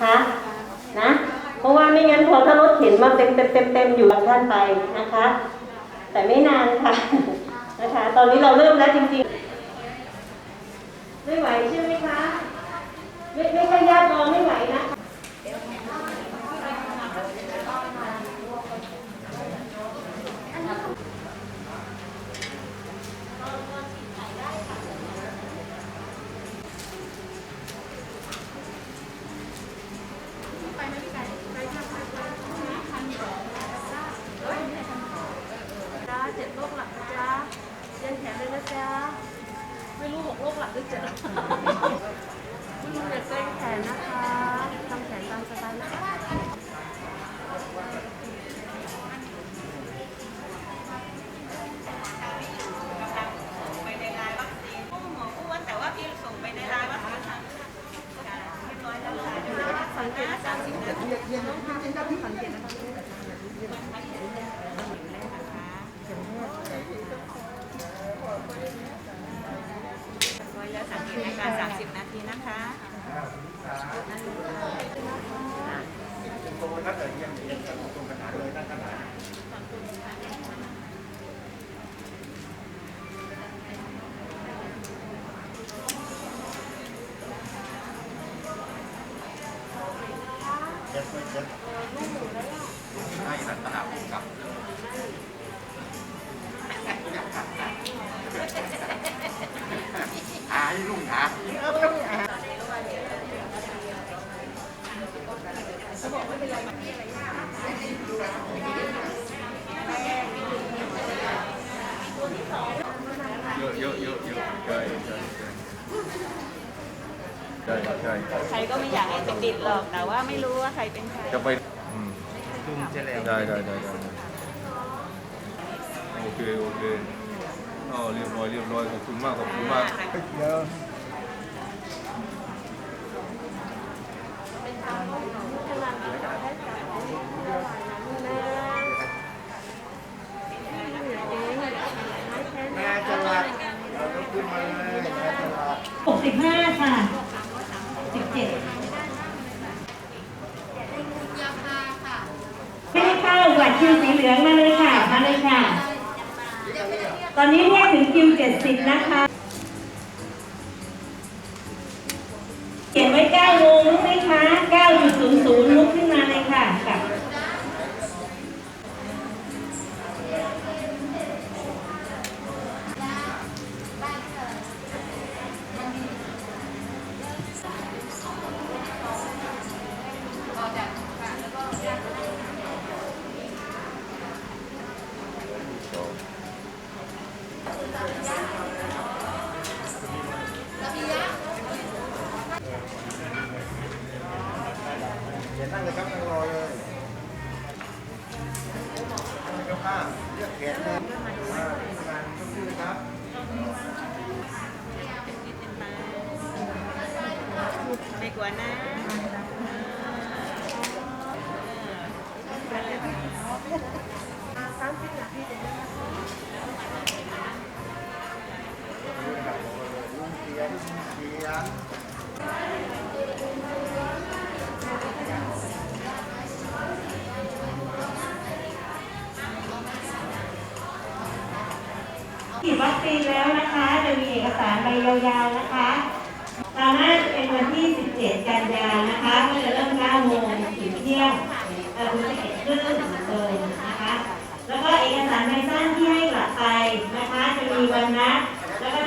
นะคะนะ เพราะว่าไม่งั้นพอถ้ารถเข็นมาเต็มเต็มเต็มเต็มอยู่บางท่านไปนะคะ แต่ไม่นานค่ะนะคะ ตอนนี้เราเริ่มแล้วจริงๆ ไม่ไหวใช่ไหมคะ ไม่ไม่ใช่ญาติรอไม่ไหวนะคะ จ้าเจ็ดโรคหลักนะจ๊ะเย็นแขนเลยนะจ๊ะ ไม่รู้หกโรคหลักหรือเจ็ดหลักคุณลุงอย่าเกรงแขนนะคะทำแขนตามสบายนะคะ ไปในไลน์วัคซีนหมออ้วนแต่ว่าพี่ส่งไปในไลน์วัคซีนทางเรียบร้อยแล้วค่ะ สังเกตอาการสิบนาทีน้องทำเป็นที่สังเกตนะคะ ไว้แล้วสังเกตอาการ 30 นาทีนะคะ ตรงนะครับแต่ยังเรียนกันตรงกันหาเลยนั่นขนาดเย็ดเย็ดให้รัตนาภูมิกับหาให้ลุงหา ช่ใช่ใครก็ไม่อยากให้เป็นติดหรอกแต่ว่าไม่รู้ว่าใครเป็นใครจะไปอืมได้ได้ได้ได้โอเคโอเคอ๋อเรียบร้อยเรียบร้อยขอบคุณมากขอบคุณมากเยอะแม่จะรักเราต้องขึ้นมาเลยแม่จะรักหกสิบห้าค่ะสิบเจ็ดไม่ได้เข้าบัตรคิวสี เหลืองมาเลยค่ะมาเลยค่ะ ตอนนี้เรียกถึงคิวเจ็ดสิบนะคะ เขียนไว้เก้าโมงรู้ไหมคะเก้าจุดศูนย์ศูนย์ ข้างเลือกแขนเลยมาดูงานต้องพูดครับไม่กลัวนะ ฉีดวัคซีนแล้วนะคะ จะมีเอกสารใบยาวๆนะคะตามน่าจะเป็นวันที่ 17 กันยานะคะก็จะเริ่ม9โมงถึงเที่ยงเออคุณจะเห็นครึ่งเลยนะคะ แล้วก็เอกสารใบสั้นที่ให้กลับไปนะคะ จะมีวันนะแล้วก็